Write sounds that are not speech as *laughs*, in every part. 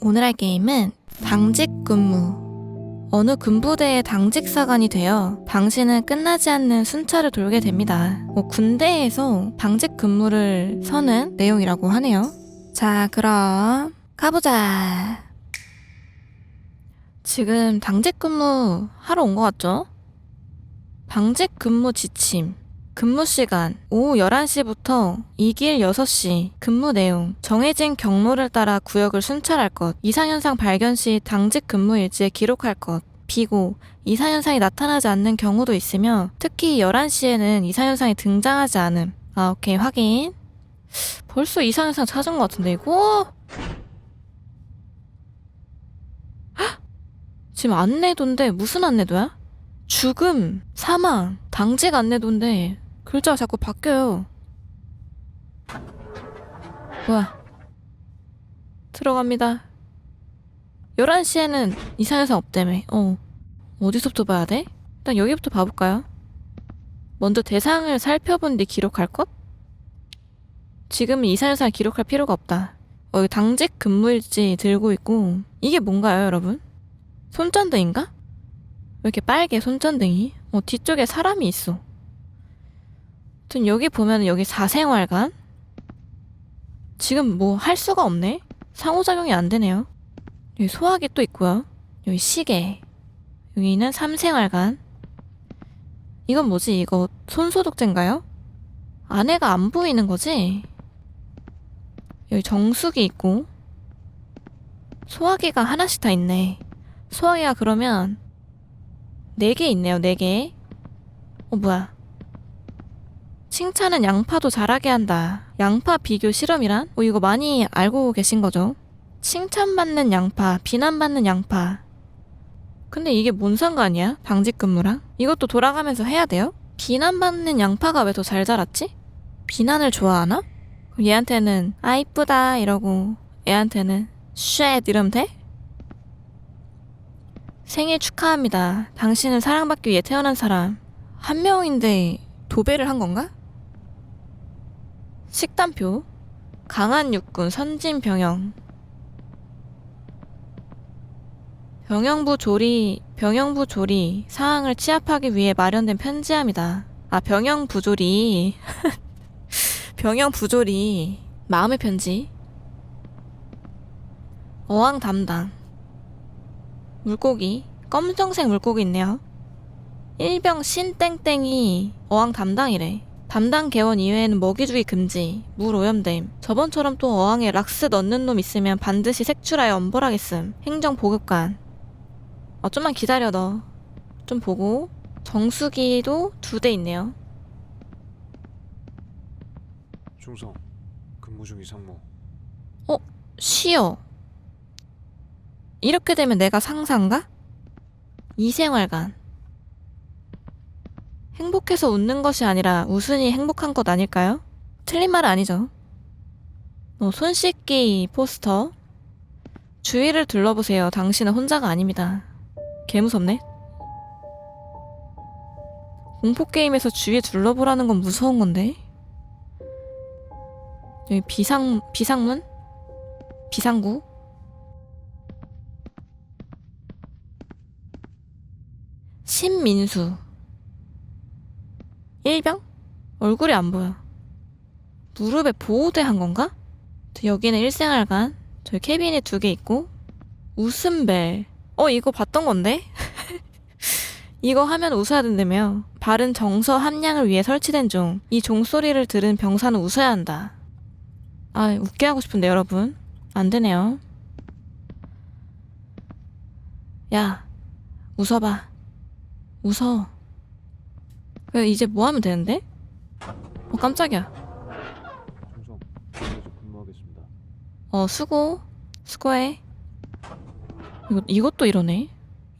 오늘 할 게임은 당직 근무. 어느 군부대의 당직 사관이 되어 당신은 끝나지 않는 순찰을 돌게 됩니다. 뭐 군대에서 당직 근무를 서는 내용이라고 하네요. 자, 그럼 가보자. 지금 당직 근무 하러 온 것 같죠? 당직 근무 지침. 근무 시간 오후 11시부터 이길 6시 근무 내용 정해진 경로를 따라 구역을 순찰할 것 이상현상 발견 시 당직 근무 일지에 기록할 것 비고 이상현상이 나타나지 않는 경우도 있으며 특히 11시에는 이상현상이 등장하지 않음 아 오케이 확인 벌써 이상현상 찾은 것 같은데 이거 헉! 지금 안내도인데 무슨 안내도야? 죽음, 사망, 당직 안내도인데 글자가 자꾸 바뀌어요. 뭐야? 들어갑니다. 11시에는 이상현상 없다며. 어. 어디서부터 봐야 돼? 일단 여기부터 봐볼까요? 먼저 대상을 살펴본 뒤 기록할 것? 지금은 이상현상을 기록할 필요가 없다. 어, 당직 근무일지 들고 있고 이게 뭔가요, 여러분? 손전등인가? 왜 이렇게 빨개 손전등이? 어, 뒤쪽에 사람이 있어. 아무튼 여기 보면 여기 사생활관? 지금 뭐 할 수가 없네? 상호작용이 안 되네요. 여기 소화기 또 있고요. 여기 시계. 여기는 삼생활관. 이건 뭐지? 이거 손소독제인가요? 안에가 안 보이는 거지? 여기 정수기 있고 소화기가 하나씩 다 있네. 소화기가 그러면 네 개 있네요, 네 개. 어, 뭐야. 칭찬은 양파도 자라게 한다. 양파 비교 실험이란? 어, 이거 많이 알고 계신 거죠? 칭찬받는 양파, 비난받는 양파. 근데 이게 뭔 상관이야? 당직 근무랑? 이것도 돌아가면서 해야 돼요? 비난받는 양파가 왜 더 잘 자랐지? 비난을 좋아하나? 얘한테는 아 이쁘다 이러고 얘한테는 쉣 이러면 돼? 생일 축하합니다. 당신은 사랑받기 위해 태어난 사람. 한 명인데 도배를 한 건가? 식단표. 강한 육군 선진 병영. 병영부 조리, 병영부 조리 사항을 취합하기 위해 마련된 편지함이다. 아, 병영 부조리. *laughs* 병영 부조리. 마음의 편지. 어항 담당. 물고기. 검정색 물고기 있네요. 일병 신땡땡이 어항 담당이래. 담당 개원 이외에는 먹이 주기 금지, 물 오염됨. 저번처럼 또 어항에 락스 넣는 놈 있으면 반드시 색출하여 엄벌하겠음. 행정 보급관. 어, 좀만 기다려 너. 좀 보고. 정수기도 두 대 있네요. 중성 근무 중 이 상무 쉬어. 이렇게 되면 내가 상사인가? 이생활관. 행복해서 웃는 것이 아니라 웃으니 행복한 것 아닐까요? 틀린 말은 아니죠. 어, 손 씻기 포스터. 주위를 둘러보세요. 당신은 혼자가 아닙니다. 개 무섭네. 공포게임에서 주위에 둘러보라는 건 무서운 건데. 여기 비상, 비상문? 비상구? 신민수 일병? 얼굴이 안 보여 무릎에 보호대 한 건가? 여기는 일생활관 저기 캐비넷 두개 있고 웃음벨 어 이거 봤던 건데? *laughs* 이거 하면 웃어야 된다며 바른 정서 함량을 위해 설치된 종 이 종소리를 들은 병사는 웃어야 한다 아 웃게 하고 싶은데 여러분 안 되네요. 야, 웃어봐. 웃어. 왜 이제 뭐 하면 되는데? 어, 깜짝이야. 중성 계속 근무하겠습니다 어, 수고. 수고해. 이거, 이것도 이러네.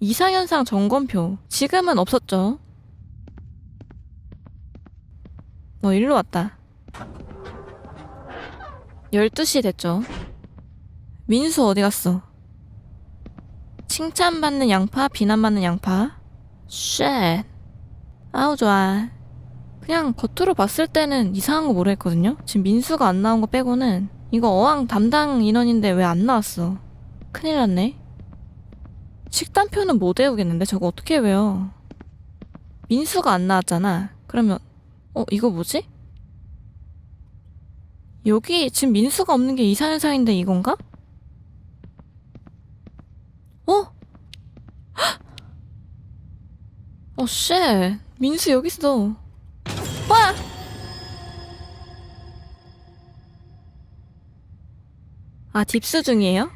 이상현상 점검표. 지금은 없었죠. 너 일로 왔다. 12시 됐죠. 민수 어디 갔어? 칭찬받는 양파, 비난받는 양파. 쉣. 아우, 좋아. 그냥 겉으로 봤을 때는 이상한 거 모르겠거든요? 지금 민수가 안 나온 거 빼고는 이거 어항 담당 인원인데 왜 안 나왔어? 큰일 났네. 식단표는 못 외우겠는데 저거 어떻게 외워? 민수가 안 나왔잖아. 그러면 어 이거 뭐지? 여기 지금 민수가 없는 게 이사현상인데 이건가? 어? 헉! 어, 쉣. 민수 여기 있어. 와! 아, 딥스 중이에요?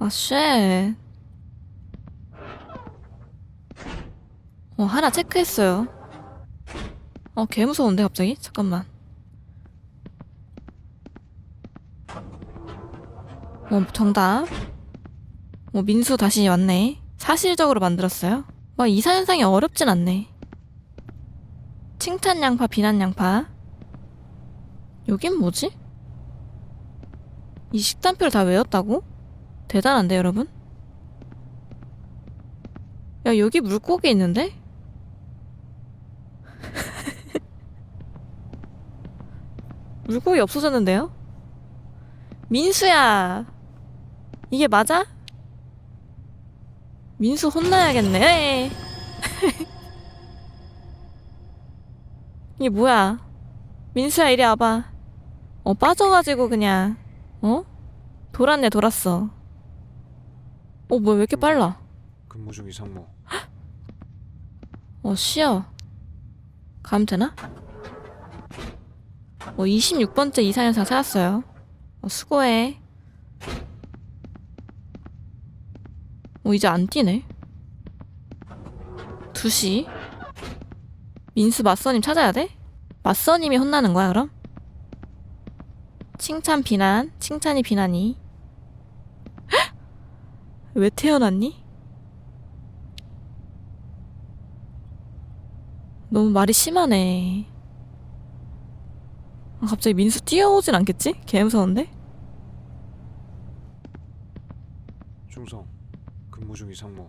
아, 쉣. 어, 하나 체크했어요. 어, 개 무서운데, 갑자기? 잠깐만. 어, 정답. 어, 민수 다시 왔네. 사실적으로 만들었어요. 막 이사 현상이 어렵진 않네. 칭찬 양파, 비난 양파. 여긴 뭐지? 이 식단표를 다 외웠다고? 대단한데, 여러분? 야, 여기 물고기 있는데? *laughs* 물고기 없어졌는데요? 민수야! 이게 맞아? 민수 혼나야겠네. *laughs* 이게 뭐야? 민수야 이리 와봐. 어 빠져가지고 그냥 어 돌았네 돌았어. 어 뭐야 왜 이렇게 빨라? 근무 중 이상무. *gasps* 어 쉬어. 가면 되나? 어 26번째 이사연상 찾았어요. 어 수고해. 어 이제 안 뛰네. 2시. 민수 맞서님 찾아야 돼? 맞서님이 혼나는 거야 그럼? 칭찬 비난, 칭찬이 비난이. 헉! 왜 태어났니? 너무 말이 심하네. 아, 갑자기 민수 뛰어오진 않겠지? 개 무서운데? 중성. 근무 중 이상무.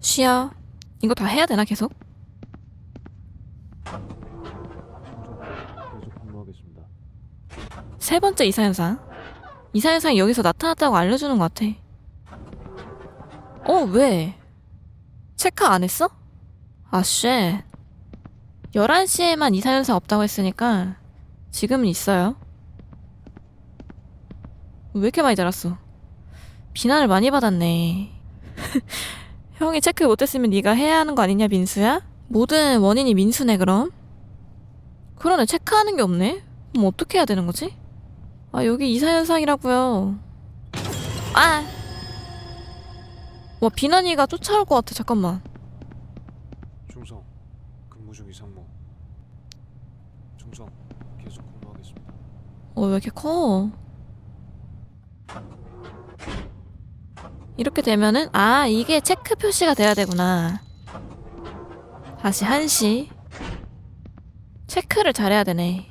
쉬어. 이거 다 해야 되나 계속? 계속 근무하겠습니다. 세 번째 이사현상. 이사현상이 여기서 나타났다고 알려주는 것 같아. 어, 왜? 체크 안 했어? 아, 쉣. 11시에만 이사현상 없다고 했으니까 지금은 있어요. 왜 이렇게 많이 자랐어? 비난을 많이 받았네. *laughs* 형이 체크 못했으면 네가 해야 하는 거 아니냐, 민수야? 모든 원인이 민수네, 그럼? 그러네, 체크하는 게 없네? 그럼 어떻게 해야 되는 거지? 아, 여기 이사현상이라고요. 아! 와, 비난이가 쫓아올 것 같아, 잠깐만. 중성. 근무 중 이상무. 중성. 계속 근무하겠습니다. 어, 왜 이렇게 커? 이렇게 되면은, 아, 이게 체크 표시가 돼야 되구나. 다시 한시. 체크를 잘해야 되네.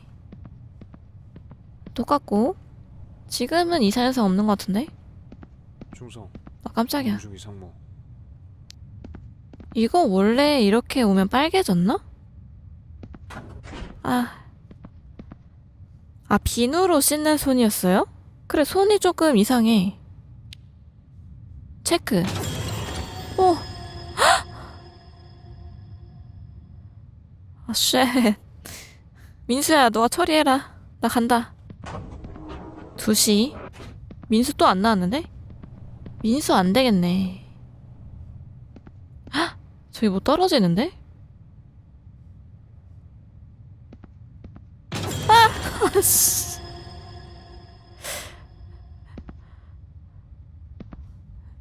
똑같고. 지금은 이사현상 없는 것 같은데? 중성. 아, 깜짝이야. 근무 중 이상무. 이거 원래 이렇게 오면 빨개졌나? 아. 아, 비누로 씻는 손이었어요? 그래, 손이 조금 이상해. 체크. 오! 헉! 아, 쉣. 민수야, 너가 처리해라. 나 간다. 2시. 민수 또 안 나왔는데? 민수 안 되겠네. 헉! 저기 뭐 떨어지는데?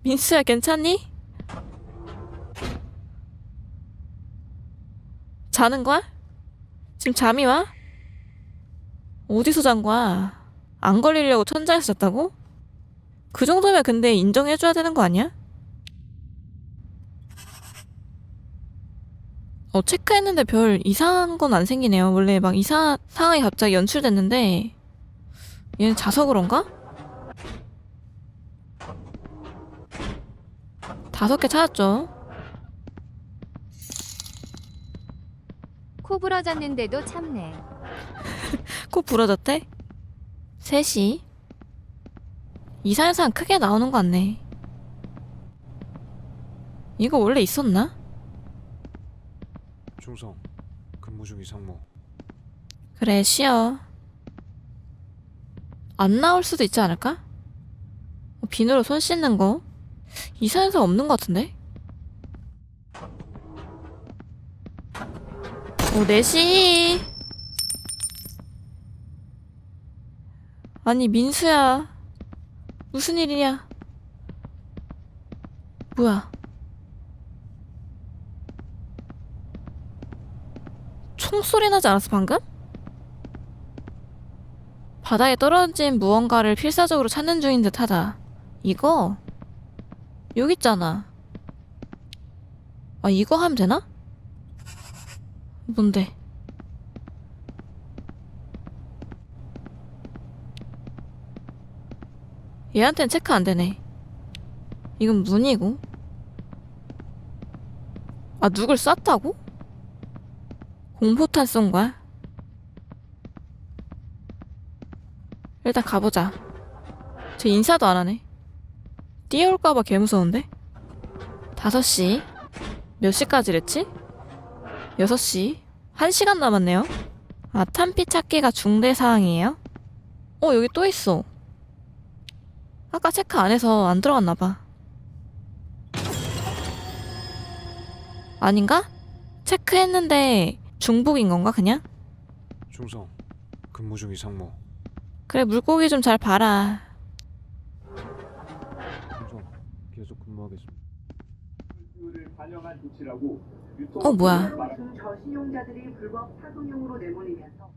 민수야 괜찮니? 자는 거야? 지금 잠이 와? 어디서 잔 거야? 안 걸리려고 천장에서 잤다고? 그 정도면 근데 인정해줘야 되는 거 아니야? 어, 체크했는데 별 이상한 건 안 생기네요. 원래 막 이상, 상황이 갑자기 연출됐는데, 얘는 자서 그런가? 다섯 개 찾았죠. 코 부러졌는데도 참네. *laughs* 코 부러졌대? 3시. 이사 현상 크게 나오는 거 같네. 이거 원래 있었나? 중성 근무 중 이 상무 그래, 쉬어. 안 나올 수도 있지 않을까? 어, 비누로 손 씻는 거? 이사 현상 없는 것 같은데? 오, 4시! 아니, 민수야. 무슨 일이냐? 뭐야? 총소리 나지 않았어, 방금? 바다에 떨어진 무언가를 필사적으로 찾는 중인 듯 하다. 이거? 여기 있잖아. 아, 이거 하면 되나? 뭔데? 얘한텐 체크 안 되네. 이건 문이고. 아, 누굴 쐈다고? 공포탄 쏜 거야? 일단 가보자. 쟤 인사도 안 하네. 뛰어올까봐 개 무서운데? 5시. 몇 시까지랬지? 6시. 1시간 남았네요. 아, 탄피 찾기가 중대 사항이에요? 어, 여기 또 있어. 아까 체크 안 해서 안 들어갔나봐. 아닌가? 체크했는데 중복인 건가, 그냥? 중성 근무 중 이 상무 그래, 물고기 좀 잘 봐라. 중성 계속 근무하겠습니다 를 반영한 조치라고 유통 어, 뭐야. 저신용자들이 불법 파송용으로 내보내면서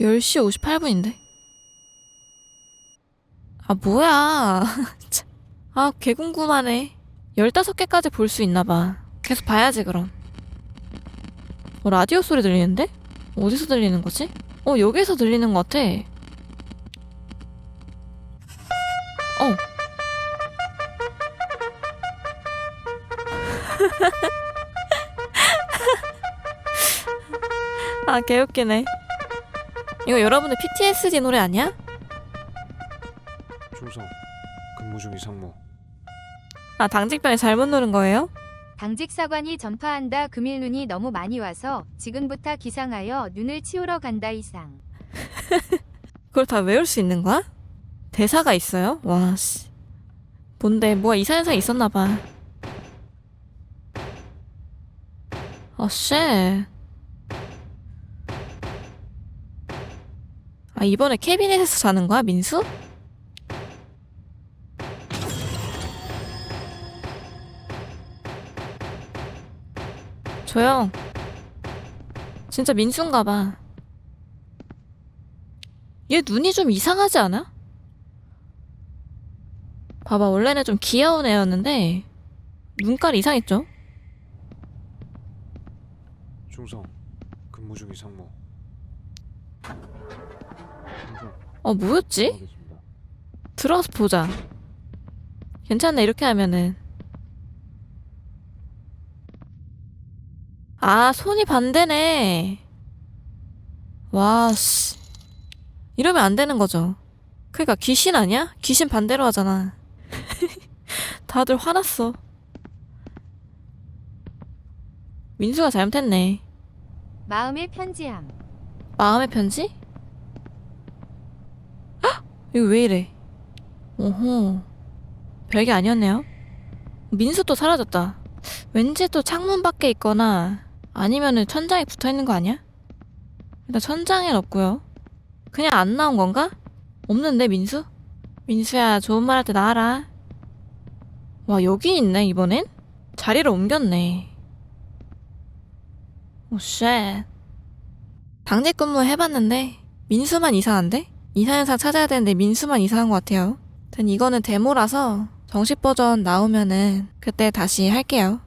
10시 58분인데? 아, 뭐야. *laughs* 참. 아, 개 궁금하네. 15개까지 볼 수 있나봐. 계속 봐야지, 그럼. 어, 라디오 소리 들리는데? 어디서 들리는 거지? 어, 여기서 들리는 것 같아. 아, 개웃기네. 이거 여러분들 PTSD 노래 아니야? 중성 근무 중 이상무 아, 당직병이 잘못 누른 거예요? 당직 사관이 전파한다 금일 눈이 너무 많이 와서 지금부터 기상하여 눈을 치우러 간다 이상. *laughs* 그걸 다 외울 수 있는 거야? 대사가 있어요? 와, 씨. 뭔데, 뭐가 이상 현상이 있었나 봐. 아, 쉣. 아, 이번에 캐비넷에서 자는 거야, 민수? 조용. 진짜 민수인가 봐. 얘 눈이 좀 이상하지 않아? 봐봐, 원래는 좀 귀여운 애였는데, 눈깔이 이상했죠? 중성 근무 중 이상무 중성 어, 뭐였지? 들어가서 보자. 괜찮네, 이렇게 하면은. 아, 손이 반대네. 와, 씨. 이러면 안 되는 거죠. 그니까 귀신 아니야? 귀신 반대로 하잖아. *laughs* 다들 화났어. 민수가 잘못했네. 마음의 편지함. 마음의 편지? 헉! 이거 왜 이래? 오호. 별게 아니었네요. 민수 또 사라졌다. 왠지 또 창문 밖에 있거나 아니면은 천장에 붙어 있는 거 아니야? 일단 천장엔 없고요. 그냥 안 나온 건가? 없는데 민수? 민수야 좋은 말 할 때 나와라. 와 여기 있네 이번엔? 자리를 옮겼네. 오 쉣. 당직 근무 해봤는데 민수만 이상한데? 이사 현상 찾아야 되는데 민수만 이상한 것 같아요. 전 이거는 데모라서 정식 버전 나오면은 그때 다시 할게요.